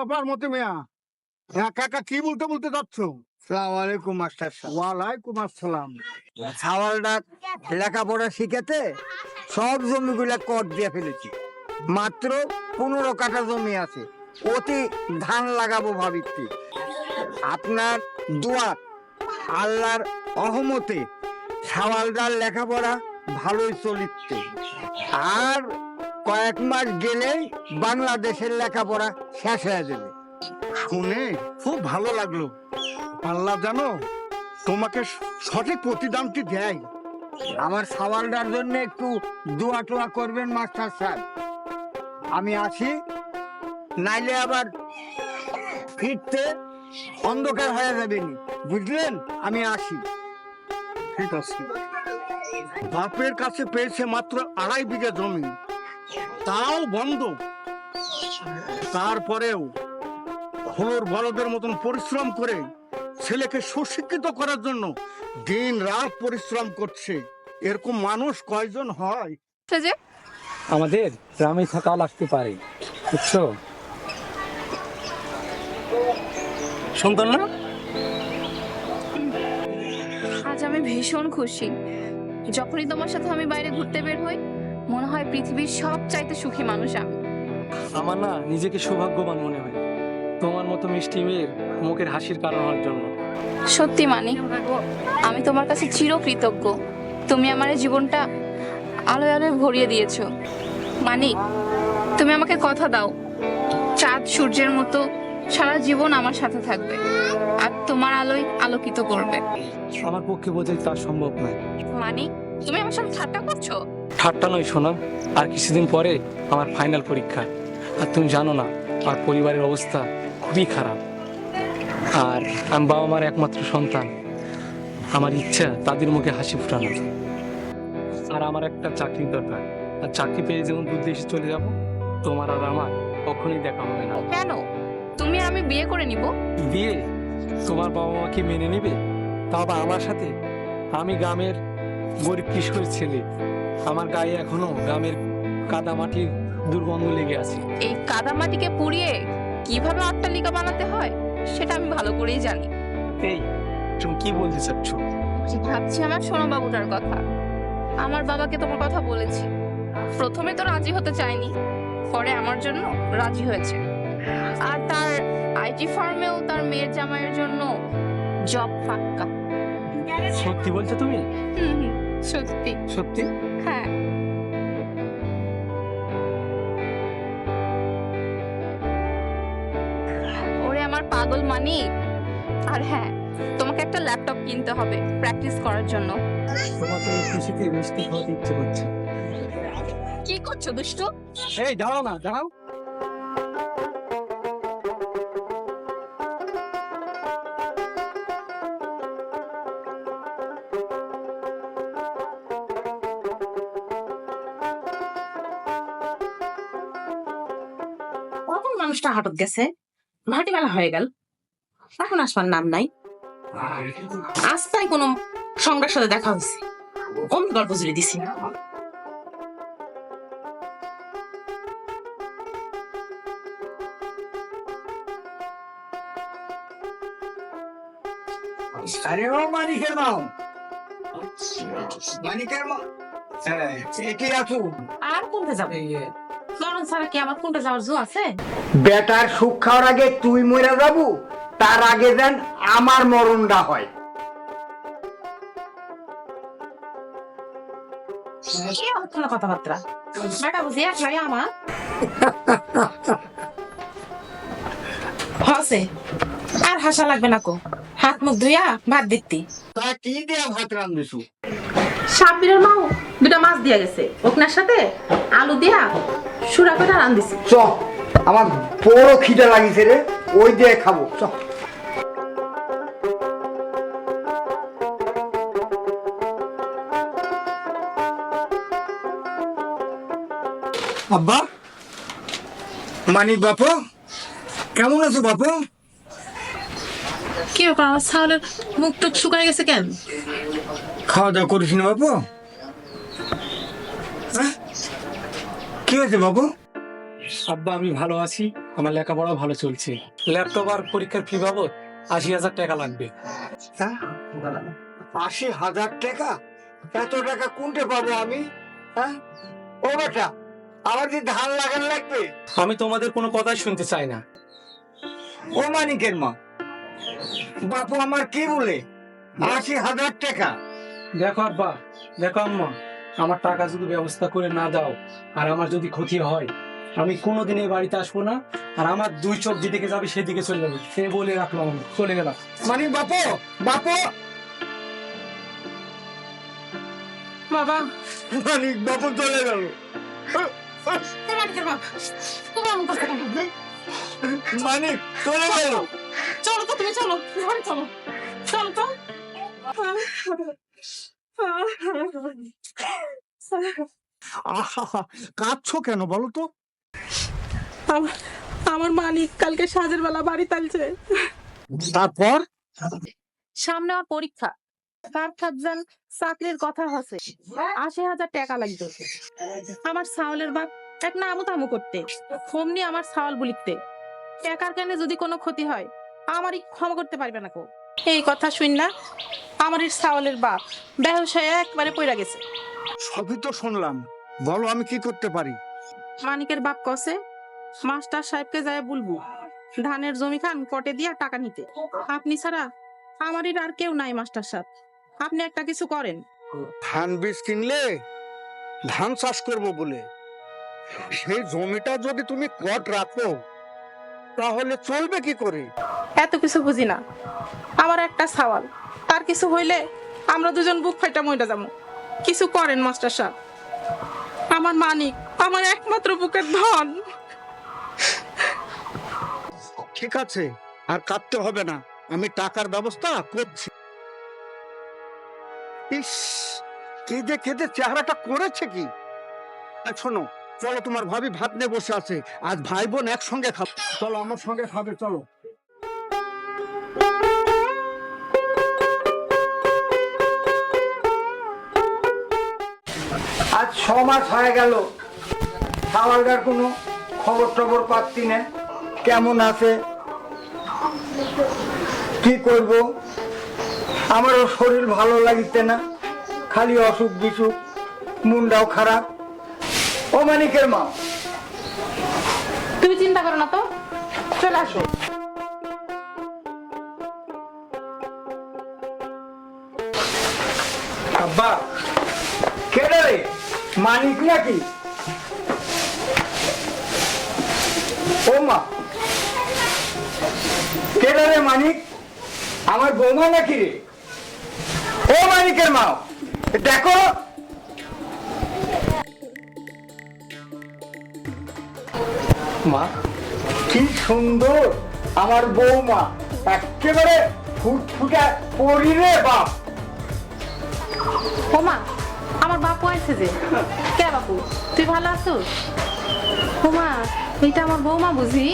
ব্যাপার মতে মিয়া? হ্যাঁ কাকা কি বলতে বলতে যাচ্ছ? সালাম আলাইকুম মাস্টার সাহেব। ওয়ালাইকুম আসসালাম। ছাওয়ালটা লেখাপড়া শিখেতে সব জমিগুলা কর দিয়ে ফেলেছি। মাত্র পনেরো কাঠা জমি আছে অতি ধান লাগাবো ভাবিছি। আপনার দোয়া আল্লাহর অহমতে ছাওয়ালদার লেখাপড়া ভালোই চলিচ্ছে। আর কয়েক মাস গেলেই বাংলাদেশের লেখাপড়া শেষ হয়ে যাবে। শুনে খুব ভালো লাগল। আল্লাহ জানো তোমাকে সঠিক প্রতিদানটি দেয়। আমার সাওয়ালটার জন্য একটু দোয়া টোয়া করবেন মাস্টার সাহেব আমি আছি নাইলে আবার ফিরতে অন্ধকার হয়ে যাবেনি বুঝলেন? আমি আসি। ঠিক আছে। বাপের কাছে পেয়েছে মাত্র আড়াই বিঘা জমি। তাও বন্ধ। তারপরেও হলোর বলদের মতন পরিশ্রম করে ছেলেকে সুশিক্ষিত করার জন্য দিন রাত পরিশ্রম করছে। এরকম মানুষ কয়জন হয়? যে আমাদের গ্রামে থাকা লাগতে পারে বুঝছ? সন্তান না? আজ আমি ভীষণ খুশি। যখনই তোমার সাথে আমি বাইরে ঘুরতে বের হই মনে হয় পৃথিবীর সব চাইতে সুখী মানুষ আমি। আমার না নিজেকে সৌভাগ্যবান মনে হয়। তোমার মতো মিষ্টি মেয়ের মুখের হাসির কারণ হওয়ার জন্য। সত্যি মানি আমি তোমার কাছে চিরকৃতজ্ঞ। তুমি আমার জীবনটা আলোয় আলোয় ভরিয়ে দিয়েছ। মানিক তুমি আমাকে কথা দাও। চাঁদ সূর্যের মতো সারা জীবন আমার সাথে থাকবে আর তোমার আলোয় আলোকিত করবে। আমার পক্ষে বোঝাই তা সম্ভব নয়। মানিক তুমি আমার সাথে ঠাট্টা করছ? ঠাট্টা নয় শোনা আর কিছুদিন পরে আমার ফাইনাল পরীক্ষা। আর তুমি জানো না আমার পরিবারের অবস্থা খুবই খারাপ। আর আমি বাবা মার একমাত্র সন্তান। আমার ইচ্ছা তাদের মুখে হাসি ফুটানো আর আমার একটা চাকরির দরকার। আর চাকরি পেয়ে যেমন দূর দেশে চলে যাব তোমার আর আমার কখনোই দেখা হবে না। কেন? তুমি আমি বিয়ে করে নিব? বিয়ে? তোমার বাবা মা কি মেনে নেবে? আবার আমার সাথে আমি গ্রামের গরিব কৃষকের ছেলে। আমার গায়ে এখনও গ্রামের কাদা মাটির দুর্গন্ধ লেগে আছে। এই কাদামাটিকে পুড়িয়ে কীভাবে অট্টালিকা বানাতে হয় সেটা আমি ভালো করেই জানি। এই তুমি কি বলতে চাচ্ছ? ভাবছি আমার সোনা বাবুটার কথা। আমার বাবাকে তোমার কথা বলেছি। প্রথমে তো রাজি হতে চায়নি পরে আমার জন্য রাজি হয়েছে। আর তার আইটি ফার্মেও তার মেয়ের জামাইয়ের জন্য জব পাক্কা। সত্যি বলছো তুমি? হুম, সত্যি। সত্যি? হ্যাঁ। ওরে আমার পাগল মানি। আর হ্যাঁ তোমাকে একটা ল্যাপটপ কিনতে হবে প্র্যাকটিস করার জন্য। তোমাকে খুশিতে মিষ্টি খাওয়াতে ইচ্ছে করছে। কি করছ দুষ্টু? এই দাঁড়াও না দাঁড়াও। হাটত গেছে। ভাটি বেলা হয়ে গেল। এখন আসবার নাম নাই। আজ তাই কোনো সম্রাট সাথে দেখা হয়েছে। অমনি গল্প জুড়ে দিছি। আরে ও মানিকের মাও মানিকের মা। হ্যাঁ এটি আছো আর কোনটা যাবে? ছাড়া কি আমার কোনটা যাওয়ার জো আছে? বেটার সুখ খাওয়ার আগে তুই মরে যাবু তার আগে যেন আমার মরণটা হয়। কি হচ্ছে কথাবার্তা। বেটা বুঝি একলাই আমার। হসে। আর হাসা লাগবে না কো। হাত মুখ ধুইয়া ভাত দিতি তা কি দেয়া ভাত রান্ধেছু? সাব্বিরের মাও দুটা মাছ দিয়া গেছে। ওকনার সাথে? আলু দিয়া সুরা করে রান দিছি চ আমার বড় খিদে লাগিছে রে ওই দিয়ে খাব চ। আব্বা মানিক বাপু কেমন আছো বাপু? কি ব্যাপার আমার ছাগলের মুখ টুক শুকায় গেছে কেন? খাওয়া দাওয়া করিস না বাপু? কি হয়েছে বাবু? আব্বা আমি ভালো আছি। আমার লেখাপড়া ভালো চলছে। ল্যাপটপ আর পরীক্ষার ফি বাবদ আশি হাজার টাকা লাগবে? আশি হাজার টাকা? এত টাকা কোনটে পাবো আমি? হ্যাঁ? ও বেটা আমার যে ধান লাগান লাগবে? আমি তোমাদের কোনো কথাই শুনতে চাই না। ও মানিকের মা। বাপু আমার কি বলে? আশি হাজার টাকা। দেখো আব্বা দেখো আম্মা। আমার টাকা যদি ব্যবস্থা করে না দাও আর আমার যদি ক্ষতি হয় আমি কোনোদিন এই বাড়িতে আসব না আর আমার দুই চোখ যেদিকে যাবে সেদিকে চলে যাবে। সে বলে রাখলাম আমি চলে গেলাম। মানিক বাপু বাপু! বাবা! মানিক বাপু চলে গেল? মানিক চলে গেল। চলো তো তুমি চলো। ঘরে চলো। চলো তো। আহা কাঁদছো কেন বলো তো? আমার মালিক কালকে সাজের বেলা বাড়ি তালছে। তারপর? সামনে আমার পরীক্ষা। তার খাজান চাকরির কথা হচ্ছে আশি হাজার টাকা লাগবে। আমার সাওলের বাপ এক না আমু তামু করতে। ফমনি আমার সাওয়াল বলিতে। টাকার কেন যদি কোনো ক্ষতি হয় আমারই ক্ষমা করতে পারবে না কো। এই কথা শুন না আমার এই সাওয়ালের বাপ হয়ে একবারে পড়ে গেছে। সবই তো শুনলাম। বলো আমি কি করতে পারি? মানিকের বাপ কসে মাস্টার সাহেবকে যায় বলব ধানের জমি খান কটে দিয়া টাকা নিতে। আপনি ছাড়া আমারই আর কেউ নাই মাস্টার সাহেব। আপনি একটা কিছু করেন। ধান বীজ কিনলে ধান চাষ করব বলে। সেই জমিটা যদি তুমি কট রাখো তাহলে চলবে কি করে? এত কিছু বুঝি না। আমার একটা সওয়াল। তার কিছু হইলে আমরা দুজন বুক ফাইটা মইটা যাব। কিছু করেন, মাস্টার সাহেব। আমার মানিক, আমার একমাত্র বুকের ধন। ঠিক আছে, আর কাঁদতে হবে না। আমি টাকার ব্যবস্থা করছি। ইস, কেঁদে কেঁদে চেহারাটা করেছে কি? শোনো, চলো তোমার ভাবি ভাত নিয়ে বসে আছে। আজ ভাই বোন একসঙ্গে খাব। চলো, আমার সঙ্গে খাবে, চলো। আজ ছ মাস হয়ে গেল। সাওয়ালদার কোনো খবর টবর পাচ্ছি না। কেমন আছে? কি করব? আমারও শরীর ভালো লাগিতে না। খালি অসুখ বিসুখ মনটাও খারাপ। ও মানিকের মা। তুমি চিন্তা করো না তো। চলে আসো। আব্বা কেডে রে? মানিক নাকি? ও মা মানিক? আমার বৌমা নাকি রে? ও মানিকের মা। দেখো। মা, কি সুন্দর। আমার বৌমা, একেবারে ফুটফুটা পরি রে বাপ। ওমা আমার বাপু আছে যে। কে বাপু? তুই ভালো আছো ওমা এটা আমার বৌমা বুঝি।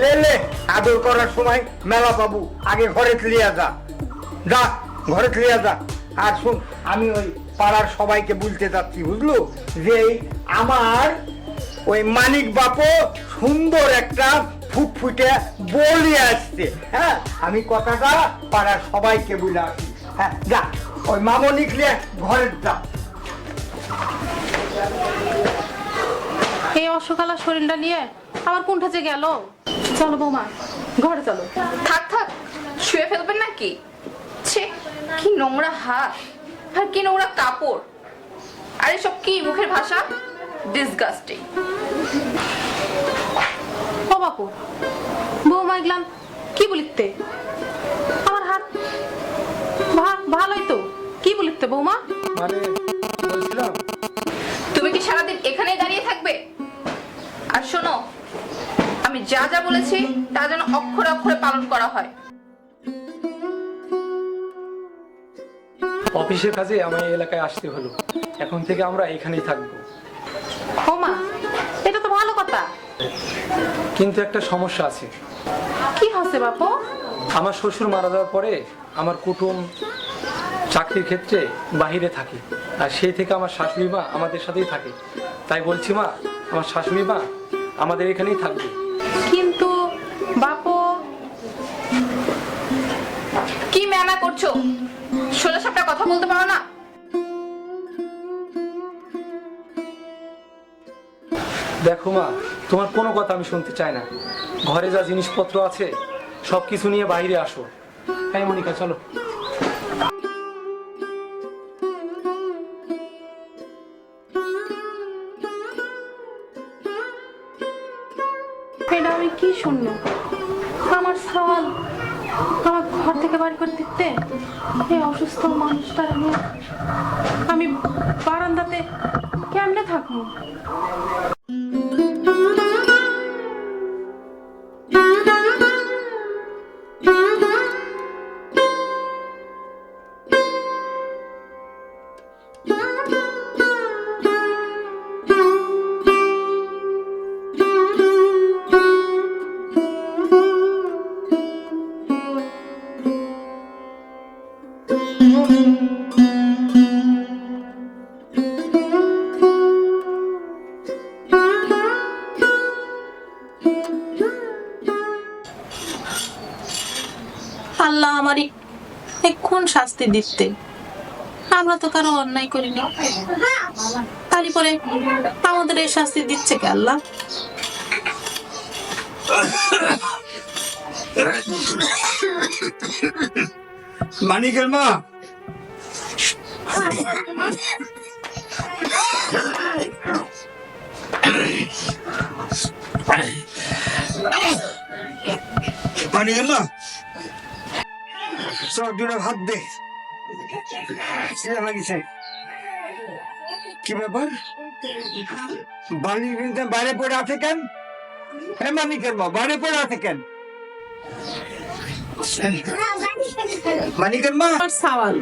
লে লে আদর করার সময় মেলা পাবু, আগে ঘরে লিয়া যা। যা, ঘরে লিয়া যা। আর শুন, আমি ওই পাড়ার সবাইকে বলতে যাচ্ছি, বুঝলো? যে আমার ওই মানিক বাপু সুন্দর একটা ফুটফুটে বলি আসছে হ্যাঁ? আমি কথাটা পাড়ার সবাইকে বলে আসি হ্যাঁ? যা ওই মামনিক লিয়ে ঘরে যা। এই অসকালা শরীরটা নিয়ে আমার কোনটা যে গেল? চলো বৌমা ঘরে চলো। থাক থাক শুয়ে ফেলবেন নাকি? ছে কি নোংরা হাত আর কি নোংরা কাপড়। আর এসব কি মুখের ভাষা? ডিসগাস্টিং ও বাপু বৌমা এগলাম কি বলিতে? আমার হাত ভালোই তো কি বলিতে বৌমা? মানে বলছিলাম। তুমি কি সারাদিন এখানেই দাঁড়িয়ে থাকবে? আর শোনো আমি যা যা বলেছি তা যেন অক্ষরে অক্ষরে পালন করা হয়। অফিসের কাজে আমার এলাকায় আসতে হলো। এখন থেকে আমরা এখানেই থাকব। ও মা কিন্তু একটা সমস্যা আছে। কি হচ্ছে বাপু? আমার শ্বশুর মারা যাওয়ার পরে আমার কুটুম চাকরির ক্ষেত্রে বাইরে থাকি আর সেই থেকে আমার শাশুড়ি মা আমাদের সাথেই থাকে। তাই বলছি মা আমার শাশুড়ি মা আমাদের এখানেই থাকবে। কিন্তু বাপু কি ম্যামা করছ? ষোলো সপ্তাহ কথা বলতে পারো না? দেখো মা তোমার কোনো কথা আমি শুনতে চাই না। ঘরে যা জিনিসপত্র আছে সব কিছু নিয়ে বাইরে আসো। হ্যাঁ মনিকা, চলো। এটা আমি কি শুনলাম আমার সওয়াল আমার ঘর থেকে বাড়ি করে দিতে? এই অসুস্থ মানুষটার নিয়ে আমি বারান্দাতে কেমনে থাকব? কোন শাস্তি দিতে। আমরা তো কারও অন্যায় করিনি তারই পরে আমাদের এই শাস্তি দিচ্ছে কে আল্লাহ? মানিকের মা। মানিকের মা। সব জোরে হাত দে। লাগিছে। কি ব্যাপার? বাড়ির বাইরে পড়ে আছে কেন? হ্যাঁ মানিকের মা বাইরে পড়ে আছে কেন? মানিকের মা? আমার সাওয়াল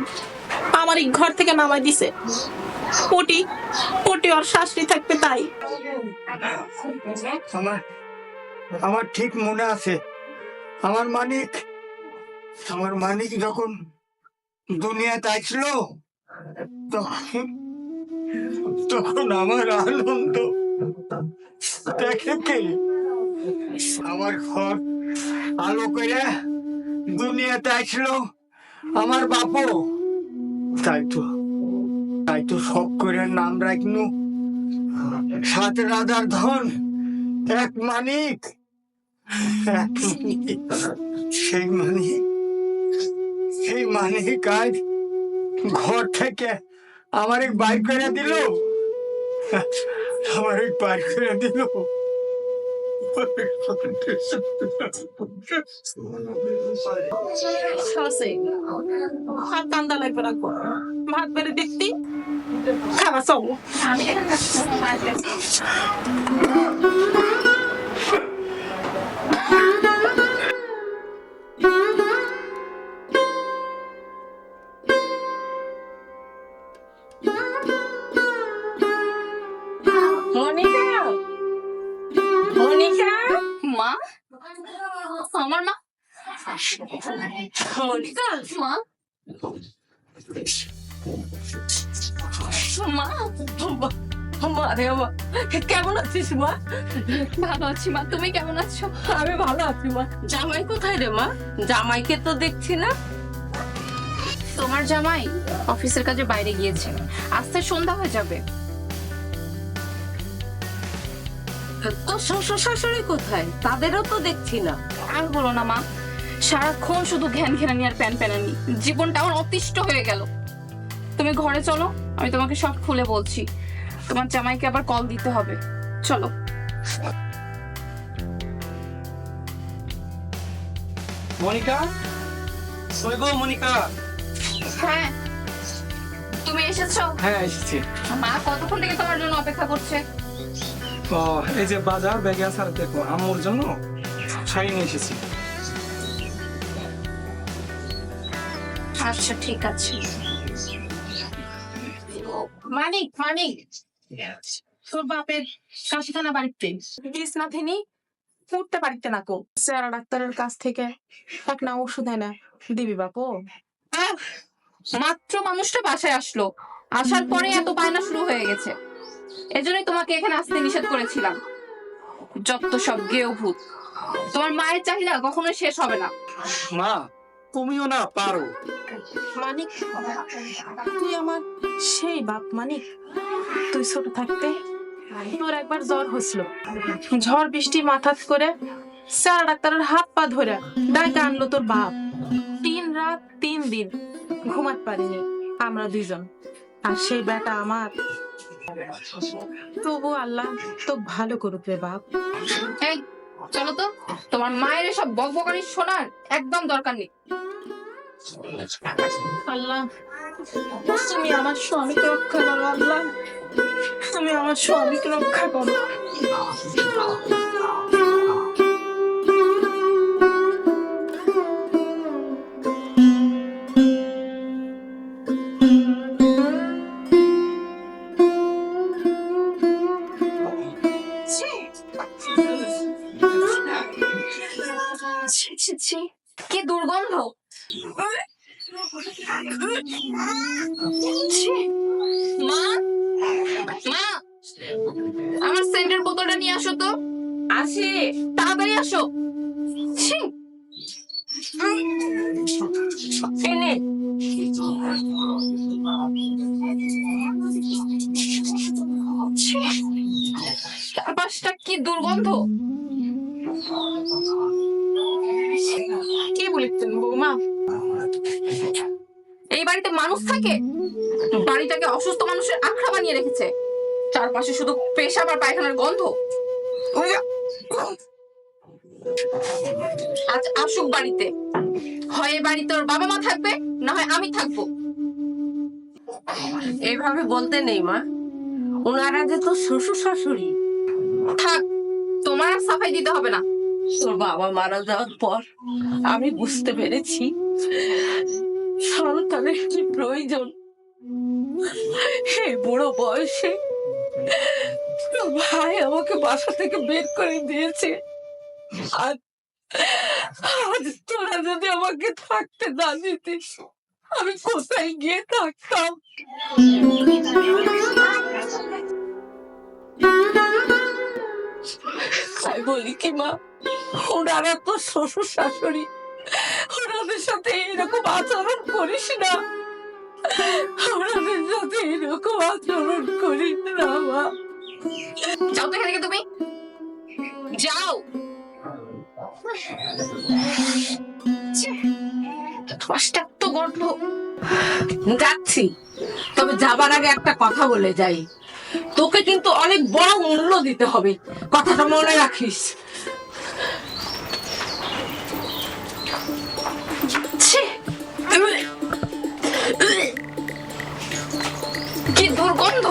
আমার এই ঘর থেকে নামাই দিছে। পটি পটি ওর শাশুড়ি থাকবে তাই। আমার আমার ঠিক মনে আছে। আমার মানিক আমার মানিক যখন দুনিয়াতে আসলো, তখন আমার আনন্দ দেখে আমার ঘর আলো করে দুনিয়াতে আসলো আমার বাপু। তাই তো তাই তো সব করে নাম রাখনু। সাত রাজার ধন, এক মানিক এক মানিক, সেই মানিক। সেই মানিক আজ ঘর থেকে আমার এক বাইক করে দিল। আমার এক বাইক করে দিল। সসে। আর কান্দা লাগবে রাখব ভাত বেড়ে দেখতি। খাবার সব মনিকা মনিকা মা? আমার মা? মনিকা মা? মা? মা রে মা কেমন আছিস মা? ভালো আছি মা তুমি কেমন আছো? আমি ভালো আছি মা। জামাই কোথায় রে মা? জামাইকে তো দেখছি না। তোমার জামাই অফিসের কাজে বাইরে গিয়েছে। আস্তে সন্ধ্যা হয়ে যাবে। তো শ্বশুর শাশুড়ি কোথায়? তাদেরও তো দেখছি না। আর বলো না মা। সারাক্ষণ শুধু ঘ্যান ঘেরানি আর প্যান প্যানানি। জীবনটা আমার অতিষ্ঠ হয়ে গেল। তুমি ঘরে চলো আমি তোমাকে সব খুলে বলছি। তোমার জামাইকে আবার কল দিতে হবে। চলো। মনিকা? মনিকা। হ্যাঁ। তুমি এসেছ? হ্যাঁ এসেছি। মা কতক্ষণ থেকে তোমার জন্য অপেক্ষা করছে? এই যে বাজার ব্যাগে আছে আর দেখো জন্য এসেছি। আচ্ছা ঠিক আছে। মানিক মানিক। তোর বাপের বাড়িতে। না থেনি উঠতে পারিতে না কো। চেহারা ডাক্তারের কাছ থেকে এক না ওষুধ এনে দিবি বাপু। মাত্র মানুষটা বাসায় আসলো। আসার পরে এত বায়না শুরু হয়ে গেছে। এজন্যই তোমাকে এখানে আসতে নিষেধ করেছিলাম। যত সব গেও ভূত। তোমার মায়ের চাহিদা কখনোই শেষ হবে না। মা তুমিও না পারো। মানিক তুই আমার সেই বাপ মানিক তুই ছোট থাকতে তোর একবার জ্বর হয়েছিল। ঝড় বৃষ্টি মাথাত করে স্যার ডাক্তারের হাত পা ধরে ডাইকে আনলো তোর বাপ। তিন রাত তিন দিন ঘুমাতে পারিনি আমরা দুইজন। আর সেই বেটা আমার তবু আল্লাহ তো ভালো করুক রে বাপ। এই চলো তো তোমার মায়ের সব বকবকানি শোনার একদম দরকার নেই। আল্লাহ তুমি আমার স্বামীকে রক্ষা করো আল্লাহ। তুমি আমার স্বামীকে রক্ষা করো। দুর্গন্ধ কি বলেছেন বৌমা? এই বাড়িতে মানুষ থাকে? বাড়িটাকে অসুস্থ মানুষের আখড়া বানিয়ে রেখেছে। চারপাশে শুধু পেশাব আর পায়খানার গন্ধ। আজ আসুক বাড়িতে। হয় এই বাড়িতে ওর বাবা মা থাকবে না হয় আমি থাকব। এইভাবে বলতে নেই মা। ওনারা যে তো শ্বশুর শাশুড়ি। থাক তোমার সাফাই দিতে হবে না। তোর বাবা মারা যাওয়ার পর আমি বুঝতে পেরেছি সন্তানের কি প্রয়োজন। এই বুড়ো বয়সে ভাই আমাকে বাসা থেকে বের করে দিয়েছে। আর আজ তোরা যদি আমাকে থাকতে না দিতিস, আমি কোথায় গিয়ে থাকতাম? তাই বলি কি মা? ওনারা তো শ্বশুর শাশুড়ি, ওনাদের সাথে এরকম আচরণ করিস না। ওনাদের সাথে এরকম আচরণ করিস না মা। যাও তো এখান থেকে তুমি। যাও। তো গন্ধ যাচ্ছি। তবে যাবার আগে একটা কথা বলে যাই। তোকে কিন্তু অনেক বড় মূল্য দিতে হবে। কথাটা মনে রাখিস! কি দুর্গন্ধ!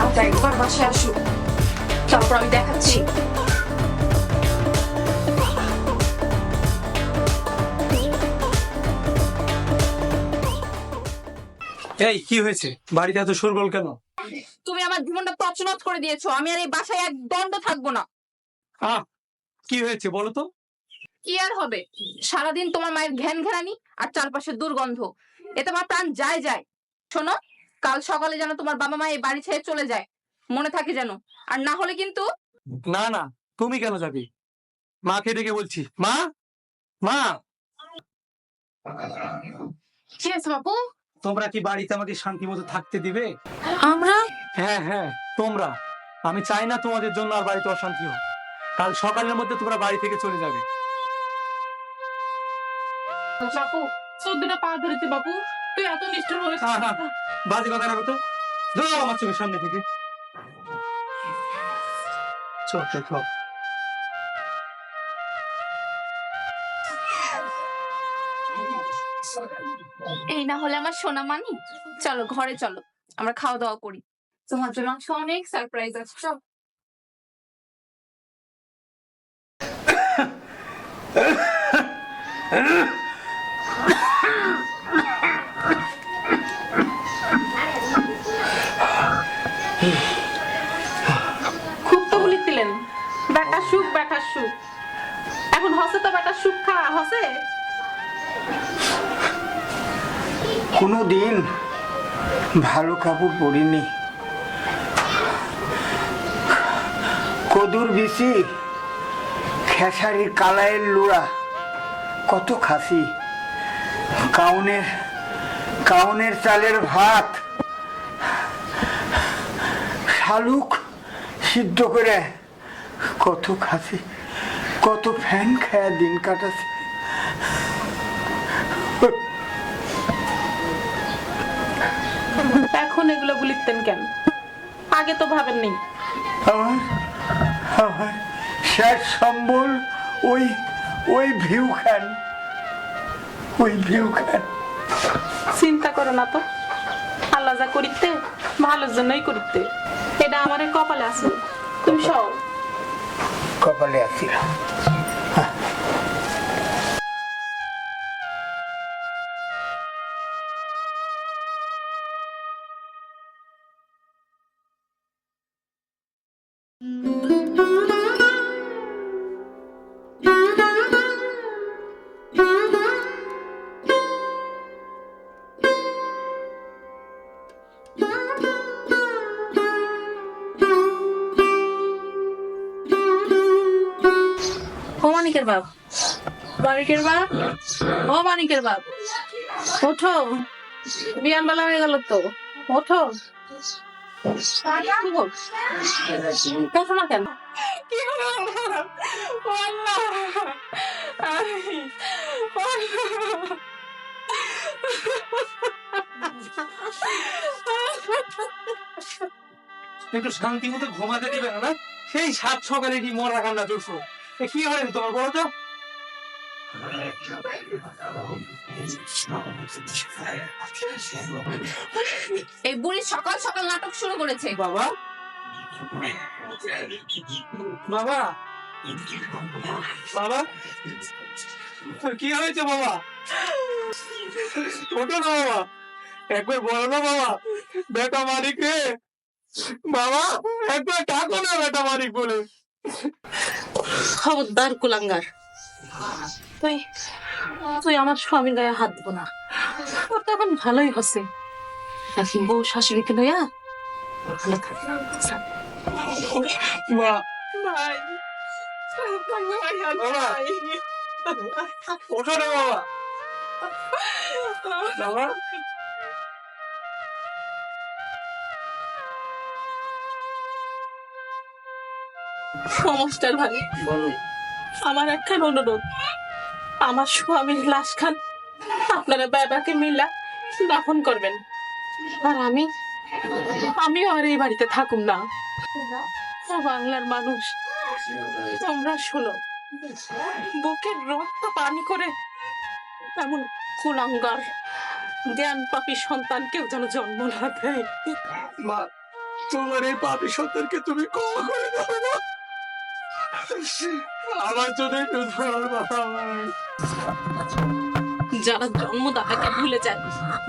আজ একবার বাসায় আসুক তারপর আমি দেখাচ্ছি। এই কি হয়েছে? বাড়িতে এত শোরগোল কেন? তুমি আমার জীবনটা তছনছ করে দিয়েছ। আমি আর এই বাসায় এক দণ্ড থাকব না। আহ কি হয়েছে বলো তো? কি আর হবে? সারাদিন তোমার মায়ের ঘ্যান ঘ্যানানি আর চারপাশে দুর্গন্ধ। এতে আমার প্রাণ যায় যায়। শোনো কাল সকালে যেন তোমার বাবা মা এই বাড়ি ছেড়ে চলে যায়। মনে থাকে যেন। আর না হলে কিন্তু না না তুমি কেন যাবে? মাকে ডেকে বলছি। মা মা! কি আছে বাবু তোমরা কি বাড়িতে আমাকে শান্তি মতো থাকতে দিবে? আমরা? হ্যাঁ হ্যাঁ তোমরা। আমি চাই না তোমাদের জন্য আর বাড়িতে অশান্তি হোক। কাল সকালের মধ্যে তোমরা বাড়ি থেকে চলে যাবে। বাপু সর্দিটা পা ধরেছে বাপু। তুই এত নিষ্ঠুর হয়ে না, না, বাজে কথা রাখো তো আমার চোখের সামনে থেকে। চল চল এই না হলে আমার সোনা মানি। চলো, ঘরে চলো, আমরা খাওয়া দাওয়া করি। তোমার জন্য অনেক সারপ্রাইজ আছে, চলো। খুব তো বলি দিলেন বেটা সুখ বেটা সুখ। এখন হসে তো বেটা সুখ খা, হসে? কোনো দিন ভালো কাপড় পরিনি। কদুর বিচি, খেসারির কালাইয়ের লোড়া, কত খাসি। কাউনের কাউনের চালের ভাত, শালুক সিদ্ধ করে কত খাসি, কত ফ্যান খায়া দিন কাটাছে। এখন এগুলো বলিতেন কেন? আগে তো ভাবেন নেই। আমার আমার শেষ সম্বল ওই ওই ভিউ খান। ওই ভিউ খান। চিন্তা করো না তো। আল্লাহ যা করিতে ভালোর জন্যই করিতে। এটা আমারে কপালে আছে। তুমি সব কপালে আসছিলাম মানিকের বাপ। মানিকের বাপ? ও মানিকের বাপ। ওঠো। বিয়ান বেলা হয়ে গেল তো। ওঠো। কি একটু শান্তি মতো ঘুমাতে দিবে না? সেই সাত সকালে কি মরা কান্না চলছো? কি হয় তোমার বলো তো? এই বুড়ি সকাল সকাল নাটক শুরু করেছে। বাবা? বাবা? বাবা? কি হয়েছে বাবা? ওঠো না বাবা? একবার বলো না বাবা। বেটা মালিক রে। বাবা একবার ডাকো না বেটা মালিক বলে। খবরদার কুলাঙ্গার। তুই তুই আমার স্বামীর গায়ে হাত দিব না। ওর তো এখন ভালোই হচ্ছে। এখন বউ শাশুড়িকে লইয়া? মা। ওঠো না বাবা। বাবা সমস্যার ভাই। আমার একখান অনুরোধ। আমার স্বামীর লাশ খান আপনারা বাবাকে মিলা দাফন করবেন। আর আমি আমিও আর এই বাড়িতে থাকুম না। ও বাংলার মানুষ। তোমরা শোনো বুকের রক্ত পানি করে এমন কুলাঙ্গার জ্ঞান পাপি সন্তান কেউ যেন জন্ম না দেয়। মা তোমার এই পাপি সন্তানকে তুমি ক্ষমা করে দাও না আমার জন্য যারা জন্মদাতাকে ভুলে যায়,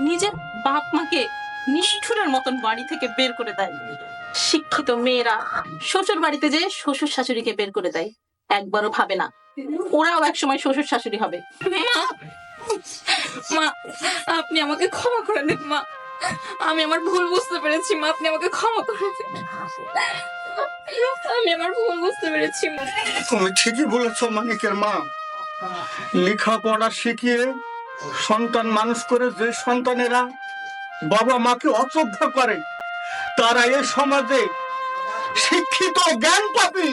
নিজের বাপ মাকে নিষ্ঠুরের মতন বাড়ি থেকে বের করে দেয়। শিক্ষিত মেয়েরা শ্বশুর বাড়িতে যে শ্বশুর শাশুড়িকে বের করে দেয়। একবারও ভাবে না, ওরাও একসময় শ্বশুর শাশুড়ি হবে। মা, আপনি আমাকে ক্ষমা করে দিন, মা। আমি আমার ভুল বুঝতে পেরেছি, মা, আপনি আমাকে ক্ষমা করে দিন। আমি আমার ভুল বুঝতে পেরেছি তুমি ঠিকই বলেছ, মানিকের মা। লেখাপড়া শিখিয়ে সন্তান মানুষ করে যে সন্তানেরা বাবা মাকে অশ্রদ্ধা করে, তারা এই সমাজে শিক্ষিত জ্ঞান পাপী